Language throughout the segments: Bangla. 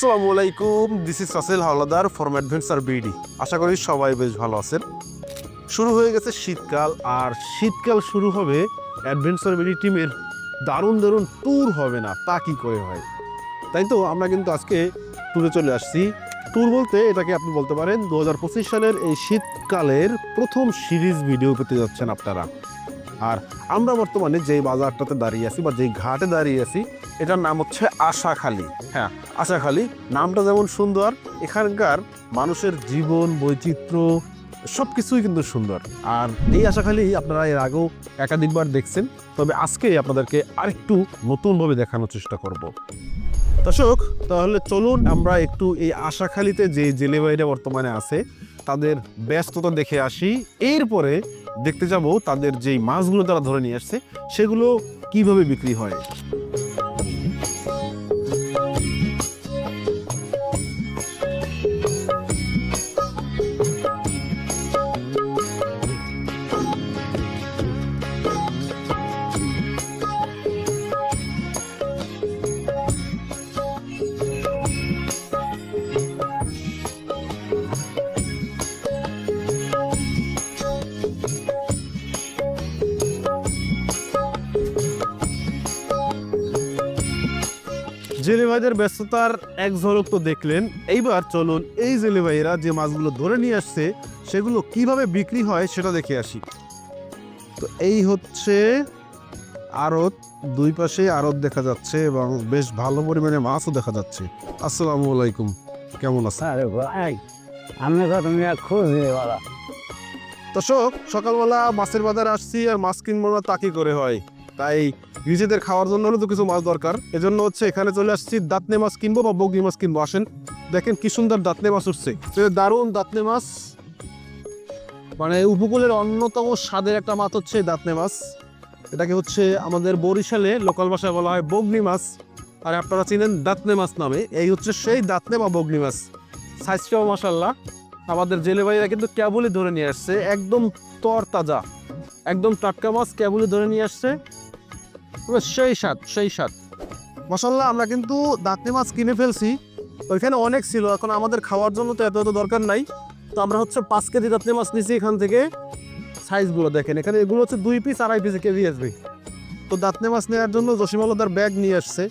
আসসালামু আলাইকুম this is Rasel Howlader from adventure BD আশা করি সবাই বেশ ভালো আছেন। শুরু হয়ে গেছে শীতকাল, আর শীতকাল শুরু হবে অ্যাডভেঞ্চার বিডি টিমের দারুণ দারুণ ট্যুর হবে না, তা কি করে হয়? তাই তো, আমরা কিন্তু আজকে ট্যুরে চলে আসছি। ট্যুর বলতে এটাকে আপনি বলতে পারেন, দু হাজার পঁচিশ সালের এই শীতকালের প্রথম সিরিজ ভিডিও পেতে যাচ্ছেন আপনারা। আর আমরা বর্তমানে যেই বাজারটাতে দাঁড়িয়ে আছি বা যেই ঘাটে দাঁড়িয়ে আছি, এটার নাম হচ্ছে আশাখালী। হ্যাঁ আশাখালী নামটা যেমন সুন্দর, এখানকার মানুষের জীবন, বৈচিত্র্য সব কিছুই কিন্তু সুন্দর। আর এই আশাখালী আপনারা এর আগেও একাধিকবার দেখছেন, তবে আজকে আপনাদেরকে আরেকটু নতুনভাবে দেখানোর চেষ্টা করব। দর্শক, তাহলে চলুন আমরা একটু এই আশাখালীতে যে জেলে বাইরে বর্তমানে আছে, তাদের ব্যস্ততা দেখে আসি। এরপরে দেখতে যাব তাদের যেই মাছগুলো তারা ধরে নিয়ে আসছে সেগুলো কীভাবে বিক্রি হয়। জেলে ভাইদের ব্যস্ততার এক ঝলক তো দেখলেন। এইবার চলুন এই জেলে ভাইয়েরা যে মাছগুলো ধরে নিয়ে আসছে সেগুলো কীভাবে বিক্রি হয় সেটা দেখে আসি। তো এই হচ্ছে আড়ত দুই পাশে আড়ত দেখা যাচ্ছে এবং বেশ ভালো পরিমাণে মাছও দেখা যাচ্ছে। আসসালামু আলাইকুম কেমন আছেন? আরে ভাই আমি তো তুমি খোঁজ বলা দর্শক সকালবেলা মাছের বাজারে আসছি আর মাছ কিনবো না তা কি করে হয়? তাই নিজেদের খাওয়ার জন্য হলে তো কিছু মাছ দরকার। এজন্য হচ্ছে এখানে চলে আসছি, দাঁতনে মাছ কিনবো বা বগনি মাছ কিনবো। আসেন, দেখেন কি সুন্দর দাঁতনে মাছ উঠছে। দারুণ দাঁতনে মাছ। মানে উপকূলের অন্যতম স্বাদের একটা মাছ হচ্ছে দাঁতনে মাছ। এটাকে হচ্ছে আমাদের বরিশালে লোকাল ভাষায় বলা হয় বগনি মাছ। আর আপনারা চিনেন দাঁতনে মাছ নামে। এই হচ্ছে সেই দাঁতনে বা বগনি মাছ। সাইজটাও মাসাল্লাহ আমাদের জেলে ভাইরা কিন্তু ক্যাবুলি ধরে নিয়ে আসছে। একদম তর তাজা একদম টাটকা মাছ ক্যাবুলি ধরে নিয়ে আসছে। সেই স্বাদ সেই স্বাদ। মশাল্লাহ আমরা কিন্তু দাঁতনে মাছ কিনে ফেলছি। ওইখানে অনেক ছিল, এখন আমাদের খাওয়ার জন্য তো এত এত দরকার নাই। তো আমরা হচ্ছে পাঁচ কেজি দাঁতনে মাছ নিছি এখান থেকে। সাইজগুলো দেখেন, এখানে এগুলো হচ্ছে দুই পিস আড়াই পিসে কেজি আসবে। তো দাঁতনে মাছ নেওয়ার জন্য জসিমালদার ব্যাগ নিয়ে আসছে।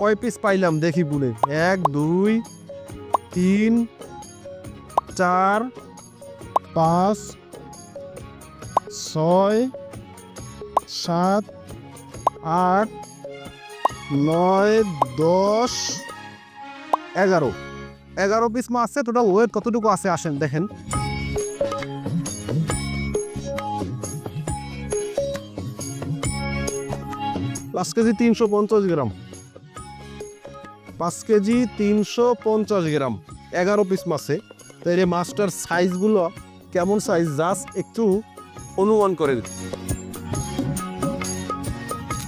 কয় পিস পাইলাম দেখি বুনে এক, দুই, তিন, চার, পাঁচ, ছয়, সাত আট, নয়, দশ, এগারো। এগারো পিস মাছ আছে টোটাল ওয়েট কতটুকু আছে আসেন দেখেন। পাঁচ কেজি তিনশো পঞ্চাশ গ্রাম। পাঁচ কেজি তিনশো পঞ্চাশ গ্রাম। এগারো পিস মাছে তাই মাছটার সাইজগুলো কেমন সাইজ জাস্ট একটু অনুমান করে দিন।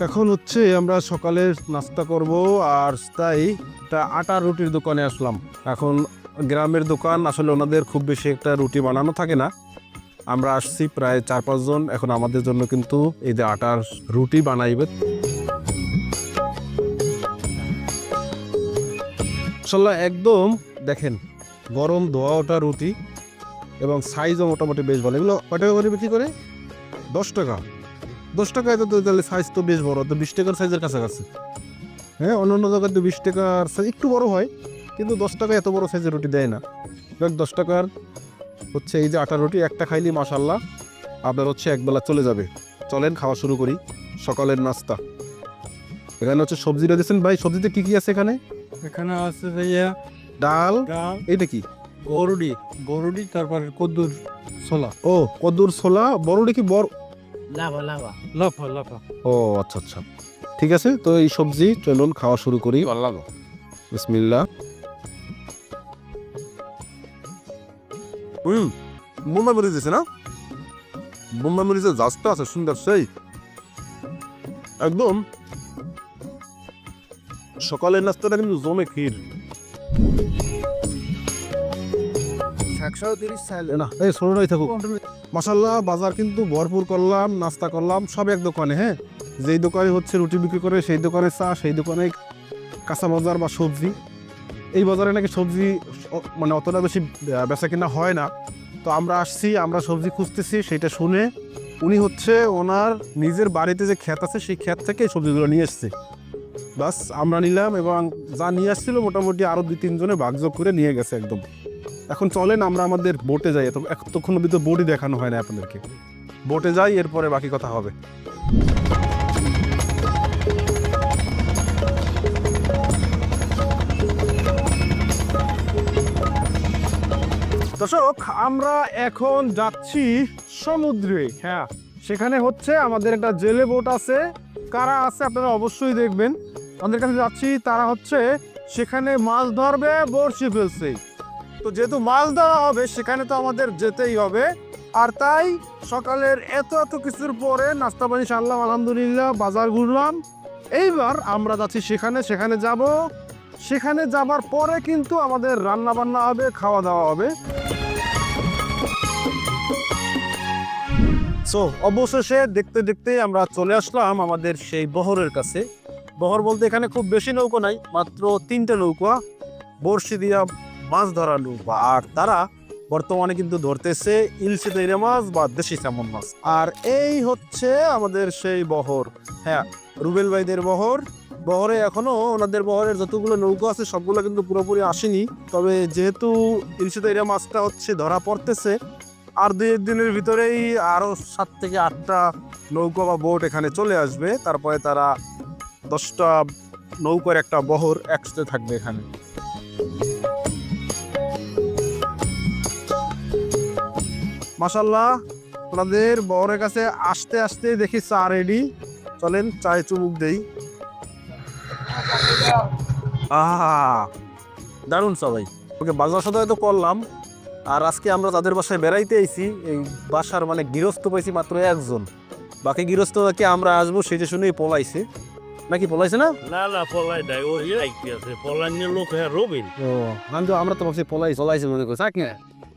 এখন হচ্ছে আমরা সকালে নাস্তা করব, আর তাই একটা আটা রুটির দোকানে আসলাম। এখন গ্রামের দোকান, আসলে ওনাদের খুব বেশি একটা রুটি বানানো থাকে না। আমরা আসছি প্রায় চার পাঁচজন এখন আমাদের জন্য কিন্তু এই যে আটার রুটি বানাইবে। মাসাল্লাহ একদম দেখেন, গরম ধোয়া ওটা রুটি এবং সাইজও মোটামুটি বেশ ভালো। এগুলো কয় টাকা করে বিক্রি করে? দশ টাকা। দশ টাকায় তো তাহলে সাইজ তো বেশ বড় তো বিশ টাকার সাইজের কাছাকাছি। হ্যাঁ অন্য অন্য জায়গায় তো বিশ টাকার সাইজ একটু বড় হয় কিন্তু দশ টাকা এত বড় সাইজের রুটি দেয় না। দেখ দশ টাকার হচ্ছে এই যে আটা রুটি একটা খাইলি মাসাল্লাহ আপনার হচ্ছে একবেলা চলে যাবে। চলেন খাওয়া শুরু করি। সকালের নাস্তা। এখানে হচ্ছে সবজিটা দিয়েছেন ভাই সবজিতে কি কি আছে এখানে? এখানে আছে ভাইয়া ডাল ডাল এটা কি? গরুডি গরুডি তারপরে কদ্দুর ছোলা। ও কদ্দুর ছোলা বড়টা কি বড় লাফা লাফা ও আচ্ছা আচ্ছা। ঠিক আছে তো এই সবজি চলুন খাওয়া শুরু করি। বিসমিল্লা হুম বোম্বাই মরিচ দিছে না? বোম্বাই মরিচের জাজটা আছে সুন্দর সেই। একদম। সকালের নাস্তাটা কিন্তু জমে ক্ষীর। একশো তিরিশ না এই ষোলোটাই থাকুক। মাসাল্লাহ বাজার কিন্তু ভরপুর করলাম, নাস্তা করলাম, সব এক দোকানে হ্যাঁ? যেই দোকানে হচ্ছে রুটি বিক্রি করে, সেই দোকানে চা, সেই দোকানে কাঁচা বাজার বা সবজি। এই বাজারে নাকি সবজি মানে অতটা বেশি বেচা কিনা হয় না। তো আমরা আসছি, আমরা সবজি খুঁজতেছি, সেটা শুনে উনি হচ্ছে ওনার নিজের বাড়িতে যে ক্ষেত আছে, সেই ক্ষেত থেকে সবজিগুলো নিয়ে এসছে। বাস, আমরা নিলাম এবং যা নিয়ে আসছিল, মোটামুটি আরও দুই তিনজনে ভাগযোগ করে নিয়ে গেছে একদম। এখন চলেন আমরা আমাদের বোটে যাই। এত এতক্ষণ অব্দি তো বোটই দেখানো হয় না আপনাদেরকে। বোটে যাই, এরপরে বাকি কথা হবে। দর্শক, আমরা এখন যাচ্ছি সমুদ্রে। হ্যাঁ সেখানে হচ্ছে আমাদের একটা জেলে বোট আছে। কারা আছে আপনারা অবশ্যই দেখবেন। আমাদের কাছে যাচ্ছি, তারা হচ্ছে সেখানে মাছ ধরবে, বড়শি ফেলছে। তো যেহেতু মাছ ধরা হবে, সেখানে তো আমাদের যেতেই হবে। আর তাই সকালের এত এত কিছুর পরে নাস্তা পানি সারলাম, আলহামদুলিল্লাহ, বাজার ঘুরলাম। এইবার আমরা যাচ্ছি সেখানে সেখানে যাব। সেখানে যাবার পরে কিন্তু আমাদের রান্না বান্না হবে, খাওয়া দাওয়া হবে। সো অবশেষে দেখতে দেখতে আমরা চলে আসলাম আমাদের সেই বহরের কাছে। বহর বলতে এখানে খুব বেশি নৌকো নাই, মাত্র তিনটে নৌকা। বড়শি দিয়া মাছ ধরা বা আর তারা বর্তমানে কিন্তু ধরতেছে ইলশে তৈরি মাছ বা দেশি স্যামন মাছ। আর এই হচ্ছে আমাদের সেই বহর। হ্যাঁ রুবেল ভাইদের বহর। বহরে এখনও ওনাদের বহরের যতগুলো নৌকো আছে, সবগুলো কিন্তু পুরোপুরি আসেনি। তবে যেহেতু ইলশে তৈরি মাছটা হচ্ছে ধরা পড়তেছে, আর দুই একদিনের ভিতরেই আরও সাত থেকে আটটা নৌকো বা বোট এখানে চলে আসবে। তারপরে তারা দশটা নৌকার একটা বহর একসাথে থাকবে এখানে। মাসাল্লাহ ওনাদের বহরের কাছে আসতে আসতে দেখি চা রেডি চলেন চায় চুমুক দেই। আহা দারুণ সবাই ওকে বাজার সদায় তো করলাম আর আজকে আমরা তাদের বাসায় বেড়াইতে আইছি। এই বাসার মানে গৃহস্থ পাইছি মাত্র একজন। বাকি গৃহস্থকে আমরা আসব সেটা শুনেই পলাইছে। নাকি পলাইছে না? না না পলাই নাই ওই আছে। পলাইনের লোক হ্যাঁ রবিন। ও আমি তো আমরা তো ভাবছি পলাইছে চলাইছে মনে করছে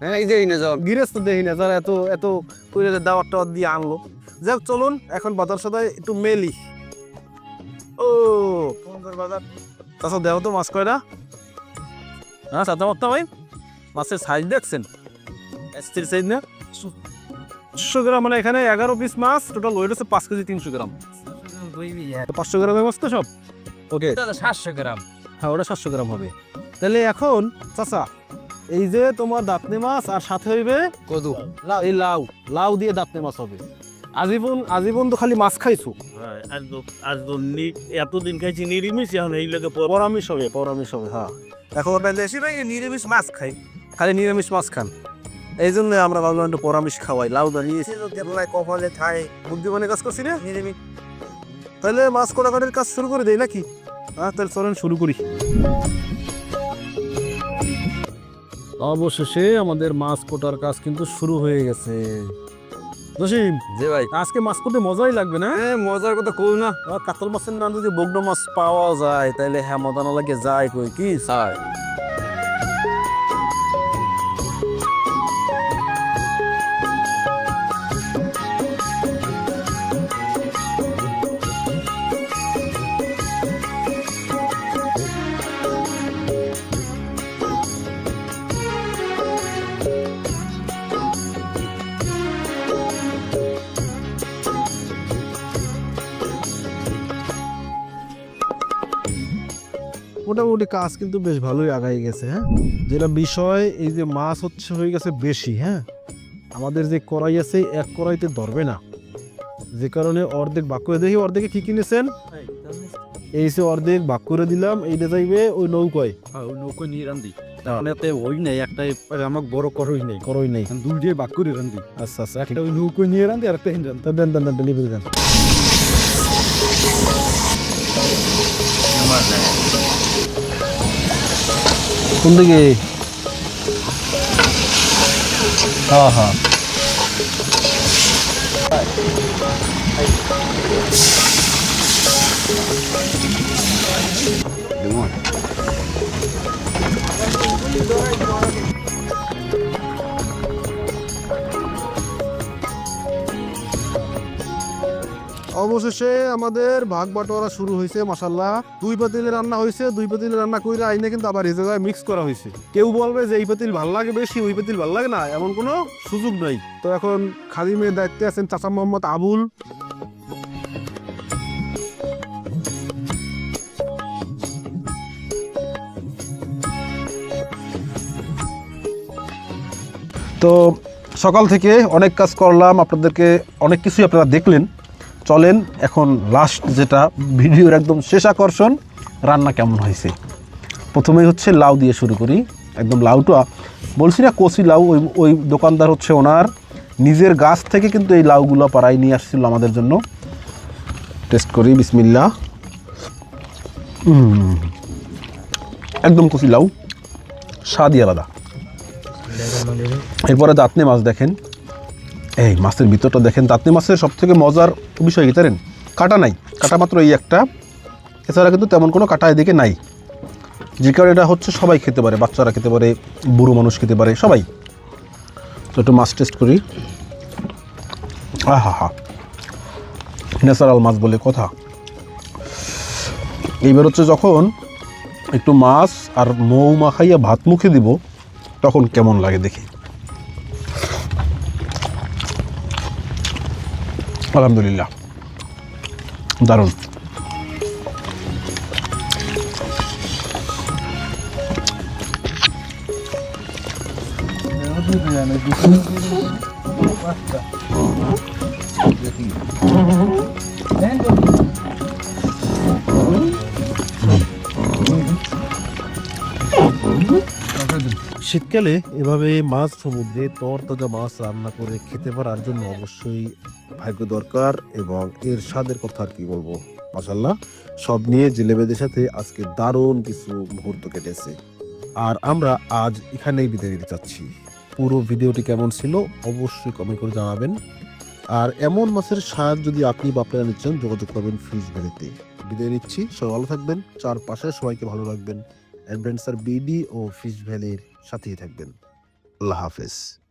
হ্যাঁ এই যে যাও। গৃহস্থ দেখি না যারা এত এত কইরে দাওয়াত টাওয়াত দিয়ে আনলো। যাক চলুন এখন বাজার সদায় একটু মেলি। ও বাজার। তাছাড়া দেও তো মাছ কয়টা? হ্যাঁ সাদা মাত্তা ভাই। মাছের সাইজ দেখছেন? স্থির সাইজ না? পাঁচশো গ্রাম মানে এখানে এগারো পিস মাছ টোটাল ওয়েট হচ্ছে পাঁচ কেজি তিনশো গ্রাম। পাঁচশো গ্রামের মাছ তো সব? ওকে সাতশো গ্রাম। হ্যাঁ ওটা সাতশো গ্রাম হবে। তাহলে এখন চাচা এই যে তোমার দাঁতনে মাছ আর সাথে হইবে কদু। এই লাউ লাউ দিয়ে দাঁতনে মাছ হবে। আজীবন আজীবন তো খালি মাছ খাইছো। হ্যাঁ এতদিন খাইছি নিরিমিষ এখন এই লোকে পরামিষ হবে পরামিষ হবে হ্যাঁ। এখন বেশি ভাই নিরামিষ মাছ খাই খালি নিরামিষ মাছ খান। এই জন্য আমরা ভাবলাম একটু পরামিষ খাওয়াই লাউ দাঁড়িয়ে কপালে খাই বুদ্ধিমানের কাজ করছি না নিরামিষ। তাহলে মাছ কোটাকাটির কাজ শুরু করে দেই নাকি? হ্যাঁ তাহলে চলেন শুরু করি। অবশেষে আমাদের মাছ কোটার কাজ কিন্তু শুরু হয়ে গেছে। জসিম যে ভাই। আজকে মাছ করতে মজাই লাগবে না? হ্যাঁ মজার কথা কই না। কাতল মাছের নাম যদি বগ্ন মাছ পাওয়া যায় তাহলে হ্যাঁ মজা না লাগে যায় কই কি? স্যার মোটামুটি কাজ কিন্তু বেশ ভালোই আগাই গেছে হ্যাঁ? যেটা বিষয় এই যে মাছ হচ্ছে হয়ে গেছে বেশি হ্যাঁ? আমাদের যে কড়াই আছে এক কড়াইতে ধরবে না। যে কারণে অর্ধেক বাক করে দেখি অর্ধেকে কি কিনেছেন এই সে অর্ধেক বাক করে দিলাম এইটা যাইবে ওই নৌকয়। ওই নৌকো নিয়ে রান্ধি তাহলে ওই নেই একটাই আমাকে বড় করই নেই। করই নেই। দুই দিয়ে বাক করে রান্ধি আচ্ছা আচ্ছা। একটা ওই নৌকো নিয়ে রান্ধি আর একটা হিন রান্ধি তা দেন দেন দেন ডেলিভারি দেন। কোন দিকে হ্যাঁ হ্যাঁ অবশেষে আমাদের ভাগ বাটোয়ারা শুরু হয়েছে মাসাল্লাহ দুই পাতিলে রান্না হয়েছে, দুই পাতিলে রান্না করে আইনে কিন্তু আবার এই জায়গায় মিক্স করা হয়েছে। কেউ বলবে যে এই পাতিল ভালো লাগে বেশি, ওই পাতিল ভালো লাগে না, এমন কোনো সুযোগ নাই। তো এখন খাদিমের দায়িত্বে আছেন চাচা মোহাম্মদ আবুল। তো সকাল থেকে অনেক কাজ করলাম, আপনাদেরকে অনেক কিছুই আপনারা দেখলেন। চলেন, এখন লাস্ট যেটা ভিডিওর একদম শেষ আকর্ষণ, রান্না কেমন হয়েছে? প্রথমেই হচ্ছে লাউ দিয়ে শুরু করি, একদম লাউটা বলছি না কচি লাউ, ওই ওই দোকানদার হচ্ছে ওনার। নিজের গাছ থেকে কিন্তু এই লাউগুলো পাড়ায় নিয়ে আসছিল আমাদের জন্য। টেস্ট করি বিসমিল্লা একদম কচি লাউ, স্বাদই আলাদা। এরপরে দাঁতনে মাছ দেখেন। এই মাছের ভিতরটা দেখেন দাঁতনে মাছের সব থেকে মজার বিষয় কি জানেন? কাটা নাই। কাটা মাত্র এই একটা। এছাড়া কিন্তু তেমন কোনো কাটা এদিকে নাই। যে কারণে এটা হচ্ছে সবাই খেতে পারে, বাচ্চারা খেতে পারে, বুড়ো মানুষ খেতে পারে, সবাই। তো একটু মাছ টেস্ট করি। আহা হা। ন্যাচারাল মাছ বলে কথা। এইবার হচ্ছে যখন একটু মাছ আর মৌ মাখাইয়া ভাত মুখে দিব, তখন কেমন লাগে দেখি। আলহামদুলিল্লাহ। দারুণ। শীতকালে এভাবে মাছ সমুদ্রে তরতাজা মাছ রান্না করে খেতে পারার জন্য অবশ্যই ভাগ্য দরকার এবং এর স্বাদের কথা আর কি বলব? মাসাল্লাহ সব নিয়ে জেলেবেদের সাথে আজকে দারুণ কিছু মুহূর্ত কেটেছে। আর আমরা আজ এখানেই বিদায় দিতে চাচ্ছি। পুরো ভিডিওটি কেমন ছিল অবশ্যই কমেন্ট করে জানাবেন। আর এমন মাছের স্বাদ যদি আপনি বা আপনারা নিচ্ছেন, যোগাযোগ করবেন ফিশ ভ্যালিতে। বিদায় নিচ্ছি, সবাই ভালো থাকবেন, চারপাশে সবাইকে ভালো রাখবেন। অ্যাডভেঞ্চার বিডি ও ফিশ ভ্যালির সাথেই থাকবেন। আল্লাহ হাফেজ।